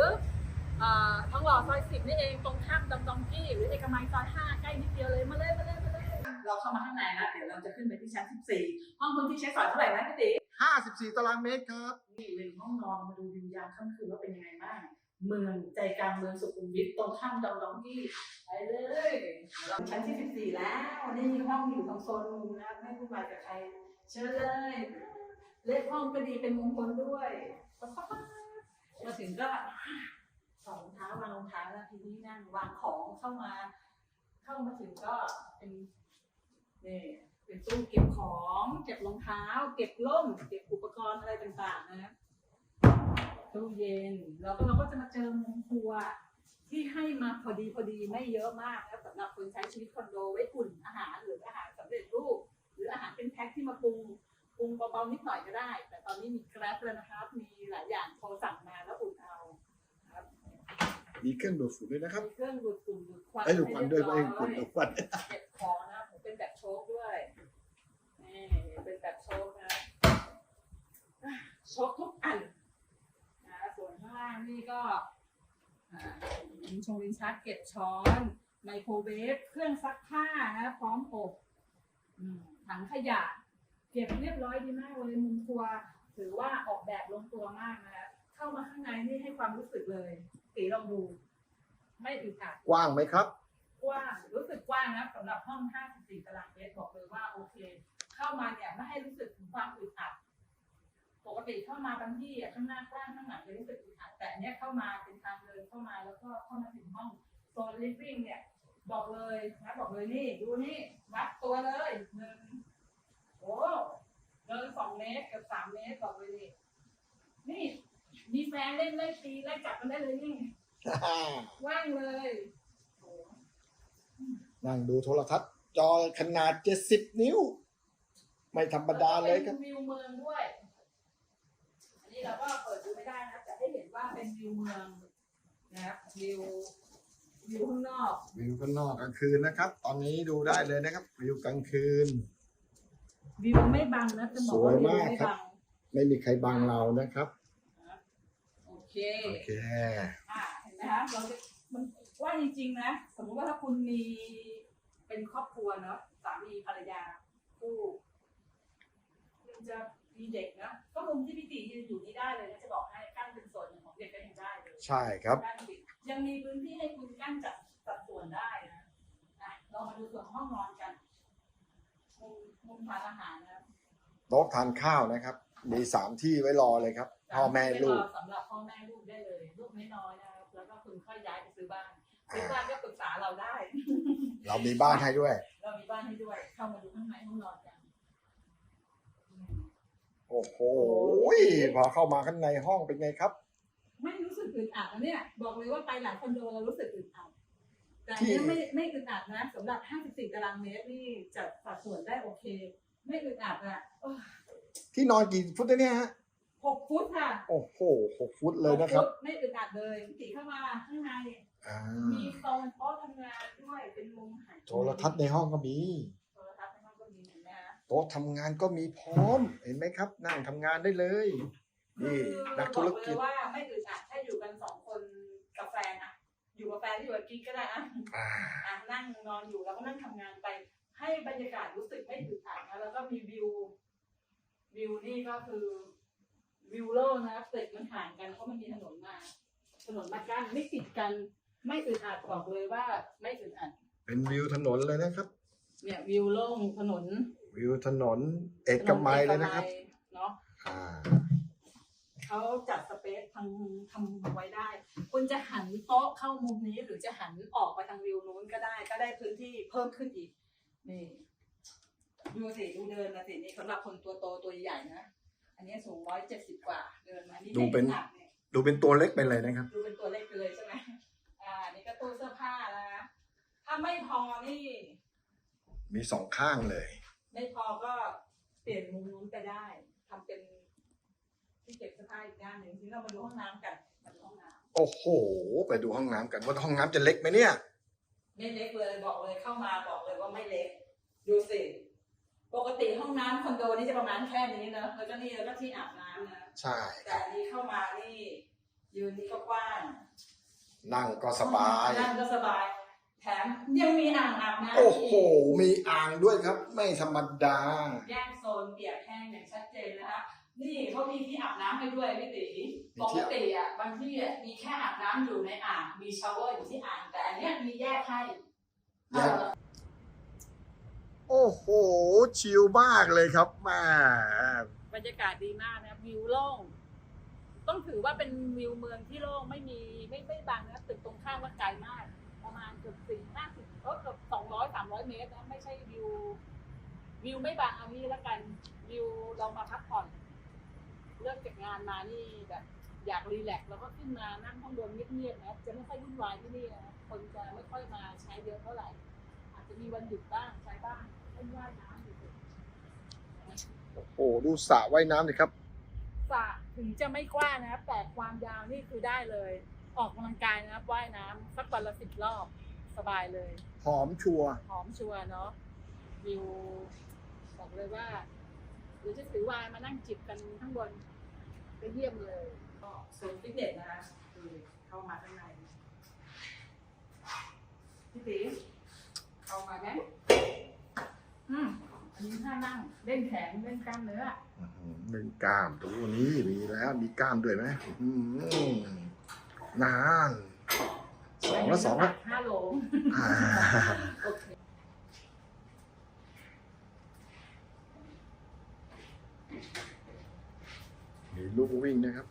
รือเอ่อทองหล่อซอย10นี่เองตรงข้ามดองดองกี้หรือเอกมัยซอย5ใกล้นิดเดียวเลยมาเลยมาเลยมาเลยเราเข้ามาข้างในแล้วเดี๋ยวเราจะขึ้นไปที่ชั้น14ห้องพื้นที่ใช้สอยเท่าไหร่นะพี่ติ๋54 ตารางเมตรครับ นี่เป็นห้องนอนมาดูวิวยามค่ำคืนว่าเป็นยังไงบ้างเมืองใจกลางเมืองสุขุมวิทตรงข้ามดองดองกี้ไปเลยเราชั้นที่ 14 แล้วนี่ห้องอยู่ตรงโซนมุมนะไม่พูดมากับใคร เชิญเลย เลขห้องก็ดีเป็นมงคลด้วยป๊าป๊าป๊ามาถึงก็สองรองเท้าวางรองเท้าแล้วทีนี้นั่งวางของเข้ามา เข้ามาถึงก็เป็นนี่เป็นตู้เก็บของเก็บรองเท้า เก็บร่มเก็บอุปกรณ์อะไรต่างๆนะตู้เย็นแล้วก็เราก็จะมาเจอมุมครัวที่ให้มาพอดีพอดีไม่เยอะมากแล้วสำหรับคนใช้ชีวิตคอนโดไว้อุ่นอาหารหรืออาหารสำเร็จรูป หรืออาหารเป็นแพ็คที่มาปรุงปรุงเบาๆนิดหน่อยก็ได้ แต่ตอนนี้มีแกร็บแล้วนะครับ มีหลายอย่างโทรสั่งมาแล้ว มีเครื่องดูดฝุ่นด้วยนะครับมีเครื่องดูดฝุ่นดูดควันไอ้ยดูดควันด้วยให้ไม่เรีใช่บร้อยฝุ่นดูดควัน เก็บของนะผมเป็นแบบโชคด้วยนี่เป็นแบบโชคนะโชคทุกอันนะส่วนข้างล่างนี่ก็อ่าลิ้นชงลิ้นชักเก็บช้อนไมโครเวฟเครื่องซักผ้านะพร้อมอบอืมถังขยะ เก็บเรียบร้อยดีมากเลยมุมครัว ถือว่าออกแบบลงตัวมากนะเข้ามาข้างในนี่ให้ความรู้สึกเลย ตีลองดู ไม่อึดอัดกว้างไหมครับ กว้างรู้สึกกว้างนะสำหรับห้อง 54 ตารางเมตรบอกเลยว่าโอเค เข้ามาเนี่ยไม่ให้รู้สึกถึงความอึดอัดปกติเข้ามาบางที่อะข้างหน้ากว้างข้างหลังจะรู้สึกอึดอัดแต่อันเนี้ยเข้ามาเป็นทางเดินเข้ามาแล้วก็เข้ามาถึงห้องโซนลิฟวิ่งเนี่ย บอกเลยนะบอกเลยนี่ดูนี่วัดตัวเลยหนึ่งโอ้เดินสองเมตรกับสามเมตรบอกเลยนี่นี่ มีแฟนเล่นไล่ตีไล่จับกันได้เลยนี่ว่างเลยโอ้นั่งดูโทรทัศน์จอขนาด70นิ้ว ไม่ธรรมดาเลยครับป็นวิวเมืองด้วย อันนี้เราก็เปิดดูไม่ได้นะแต่ให้เห็นว่าเป็นวิวเมืองนะครับวิววิวข้างนอก วิวข้างนอกกลางคืนนะครับ ตอนนี้ดูได้เลยนะครับ วิวกลางคืน วิวไม่บังนะจะบอกว่าสวยวิวมากไม่ครับบังไม่มีใครบังเรานะครับนะโอ เคโอเค อ่าเห็นไหมคะเราจะมันว่าจริงๆนะ สมมุติว่าถ้าคุณมีเป็นครอบครัวเนาะสามีภรรยาคู่คุณจะมีเด็กนะก็มุมที่พี่ตียืนอยู่นี่ได้เลยนะจะบอกให้กั้นเป็นส่วนหนึ่งของเด็กก็ยังได้เลยใช่ครับ กั้นปิดยังมีพื้นที่ให้คุณกั้นจัดสัดส่วนได้นะอะเรามาดูส่วนห้องนอนกันมุมมุมทานอาหารนะ โต๊ะทานข้าวนะครับ มีสามที่ไว้รอเลยครับพ่อแม่ลูกสำหรับพ่อแม่ลูกได้เลยลูกน้อยๆนะครับแล้วก็คุณค่อยย้ายไปซื้อบ้านซื้อบ้านก็ปรึกษาเราได้ เรามีบ้านให้ด้วย เรามีบ้านให้ด้วยเข้ามาดูข้างในห้องนอนกันอืมโอ้โหพอเข้ามาข้างในห้องเป็นไงครับ ไม่รู้สึกอึดอัดนะเนี่ยบอกเลยว่าไปหลายคอนโดเรารู้สึกอึดอัดแต่อันเนี้ยไม่ไม่อึดอัดนะสำหรับ 54 ตารางเมตรนี่จัดสัดส่วนได้โอเค ไม่อึดอัดอะเออ ที่นอนกี่ฟุตนะเนี่ยฮะหกฟุตค่ะโอ้โหหกฟุตเลยนะครับ หกฟุตไม่อึดอัดเลยขี่เข้ามาข้างในอ่ามีโซนโต๊ะทำงานด้วยเป็นมุมหันโทรทัศน์ในห้องก็มี โทรทัศน์ในห้องก็มีเห็นไหมคะโต๊ะทำงานก็มีพร้อม เห็นไหมครับ นั่งทำงานได้เลย นี่นักธุรกิจ คือบอกเลยว่าไม่อึดอัดถ้าอยู่กันสองคนกับแฟนอะอยู่กับแฟนที่อยู่กับกิ๊กก็ได้อะอ่าอะนั่งนอนอยู่แล้วก็นั่งทำงานไป ให้บรรยากาศรู้สึกไม่อึดอัดนะแล้วก็มีวิว วิวนี่ก็คือวิวโล่นะตึกมันห่างกันเพราะมันมีถนนมาถนนมากั้นไม่ติดกันไม่อึดอัดบอกเลยว่าไม่อึดอัดเป็นวิวถนนเลยนะครับ เนี่ยวิวโล่งถนนวิวถนนเอกมัยเลยนะครับถอกมัยเนาะอ่าเขาจัดสเปซทำทำไว้ได้ คุณจะหันโต๊ะเข้ามุมนี้หรือจะหันออกไปทางวิวนู้นก็ได้ ก็ได้พื้นที่เพิ่มขึ้นอีกนี่ ดูสิดูเดินนะสินี่สำหรับคนตัวโตตัวใหญ่นะ อันนี้สูงร้อยเจ็ดสิบกว่าเดินมานี่ดูเป็นไม่หนักเนี่ยดูเป็นตัวเล็กไปเลยนะครับ ดูเป็นตัวเล็กไปเลยใช่ไหมอ่านี่ก็ตู้เสื้อผ้าแล้วนะถ้าไม่พอนี่ มีสองข้างเลย ไม่พอก็เปลี่ยนมุมนู้นไปได้ทำเป็นที่เก็บเสื้อผ้าอีกด้านหนึ่งทีนี้เรามาดูห้องน้ำกันมาดูห้องน้โอ้โห ไปดูห้องน้ำกันว่าห้องน้ำจะเล็กไหมเนี่ยำไม่เล็กเลยบอกเลยเข้ามาบอกเลยว่าไม่เล็ก ดูสิปก ติห้องน้ำคอนโดนี่จะประมาณแค่นี้เนอะแล้วก็นี่แล้วก็ที่อาบน้ำนะใช่แต่อันนี้เข้ามานี่ยืนนี่ก็กว้างนั่งก็สบาย นั่งก็สบาย แถมยังมีอ่างอาบน้ำโอ้โหอีกมีอ่างด้วยครับ ไม่ธรรมดา แยกโซนเปียกแห้งอย่างชัดเจนนะคะนี่เขามีที่อาบน้ำให้ด้วยพี่ตีปกติอะบางที่อะมีแค่อาบน้ำอยู่ในอ่างมีชาวเวอร์อยู่ที่อ่างแต่อันเนี้ยมีแยกให้ แยกเออโอ้โห ชิลมากเลยครับแม่บรรยากาศดีมากนะวิวโล่ง ต้องถือว่าเป็นวิวเมืองที่โล่งไม่มีไม่ไม่บางนะตึกตรงข้ามก็ไกลมาก ประมาณเกือบสี่ห้าสิบเออเกือบสองร้อยสามร้อยเมตรนะไม่ใช่วิว วิวไม่บางเอางี้แล้วกัน วิวเรามาพักผ่อน เลิกจากงานมานี่แบบอยากรีแลกซ์แล้วก็ขึ้นมานั่งข้างบนเงียบๆนะจะไม่ค่อยวุ่นวายที่นี่นะคนจะไม่ค่อยมาใช้เยอะเท่าไหร่ อาจจะมีวันหยุดบ้างใช้บ้าง เล่นว่ายน้ำอยู่โอ้โหดูสระว่ายน้ำเลยครับ สระถึงจะไม่กว้างนะครับแต่ความยาวนี่คือได้เลย ออกกำลังกายนะครับว่ายน้ำสักวันละสิบรอบสบายเลย หอมชัวร์หอมชัวร์เนาะวิวบอกเลยว่าเดี๋ยวจะถือไวายมานั่งจิบกันข้างบนไปเยี่ยมเลย ก็โซนฟิตเนสนะคะคือเข้ามาข้างในพี่ตีเข้ามาไหมอืมอันนี้ท่านั่ง เล่นแขนเล่นกล้ามเนื้อหนึ่งกล้ามดูนี่มีแล้วมีกล้ามด้วยไหมอืมนานสองแล้วสองแล้วห้าโลอ่าโอเคมีลูกวิ่งนะครับ